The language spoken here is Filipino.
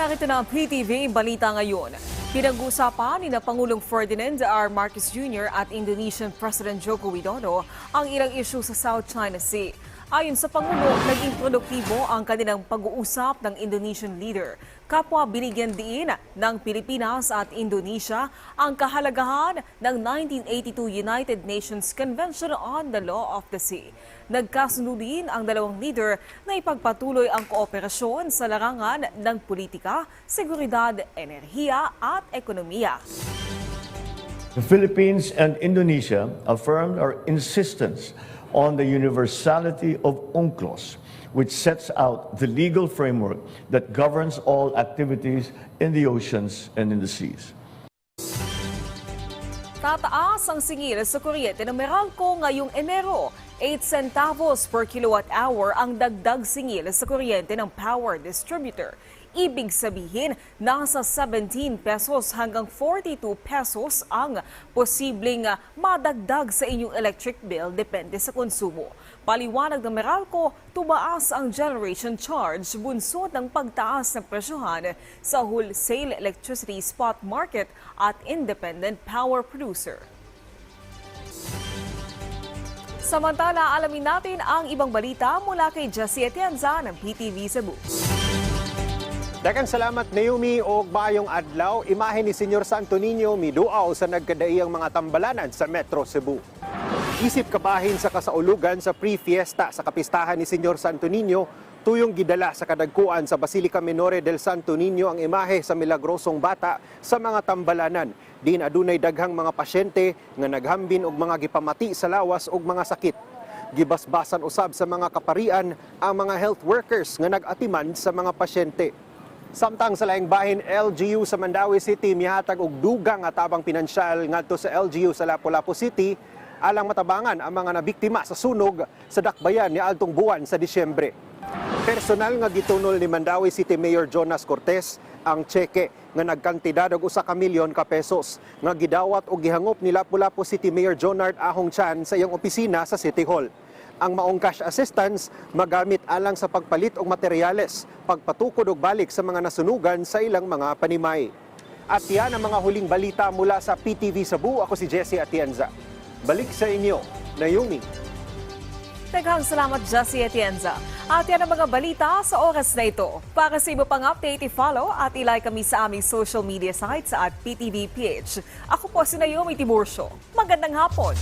narito na ang PTV Balita ngayon. Pinag-usapan ni na Pangulong Ferdinand R. Marcos Jr. at Indonesian President Joko Widodo ang ilang isyu sa South China Sea. Ayon sa Pangulo, naging produktibo ang kanilang pag-uusap ng Indonesian leader. Kapwa binigyan din ng Pilipinas at Indonesia ang kahalagahan ng 1982 United Nations Convention on the Law of the Sea. Nagkasundo din ang dalawang leader na ipagpatuloy ang kooperasyon sa larangan ng politika, seguridad, enerhiya at ekonomiya. The Philippines and Indonesia affirmed our insistence on the universality of UNCLOS, which sets out the legal framework that governs all activities in the oceans and in the seas. Tataas ang singil sa kuryente ng Meralco ngayong Enero. 8 centavos per kilowatt hour ang dagdag singil sa kuryente ng power distributor. Ibig sabihin, nasa 17 pesos hanggang 42 pesos ang posibleng ah, madagdag sa inyong electric bill depende sa konsumo. Paliwanag ng Meralco, tumaas ang generation charge bunsod ng pagtaas ng presyohan sa wholesale electricity spot market at independent power producer. Samantala, alamin natin ang ibang balita mula kay Jessie Atienza ng PTV Cebu. Dagan salamat Naomi o bayong adlaw imahe ni Senyor Santo Niño miduaw sa nagkadaiyang mga tambalanan sa Metro Cebu. Isip kabahin sa kasaulugan sa pre-fiesta sa kapistahan ni Senyor Santo Niño, tuyong gidala sa kadagkuan sa Basilica Minore del Santo Niño ang imahe sa milagrosong bata sa mga tambalanan. Din adunay daghang mga pasyente nga naghambin og mga gipamati sa lawas og mga sakit. Gibasbasan usab sa mga kaparian ang mga health workers nga nag-atiman sa mga pasyente. Samtang sa laing bahin LGU sa Mandawi City mihatag og dugang at tabang pinansyal ngadto sa LGU sa Lapu-Lapu City alang matabangan ang mga nabiktima sa sunog sa dakbayan ni Altong buwan sa Disyembre. Personal nga gitunol ni Mandawi City Mayor Jonas Cortez ang tseke nga nagkantidad og usa ka milyon ka pesos nga gidawat og gihangop ni Lapu-Lapu City Mayor Jonard Ahong Chan sa iyang opisina sa City Hall ang maong cash assistance magamit alang sa pagpalit og materyales, pagpatukod og balik sa mga nasunugan sa ilang mga panimay. At yan ang mga huling balita mula sa PTV Cebu. Ako si Jesse Atienza. Balik sa inyo, Naomi. Daghang salamat, Jessie Atienza. At yan ang mga balita sa oras na ito. Para sa iba pang update, i-follow at ilike kami sa aming social media sites at PTV PH. Ako po si Naomi Tiburcio. Magandang hapon!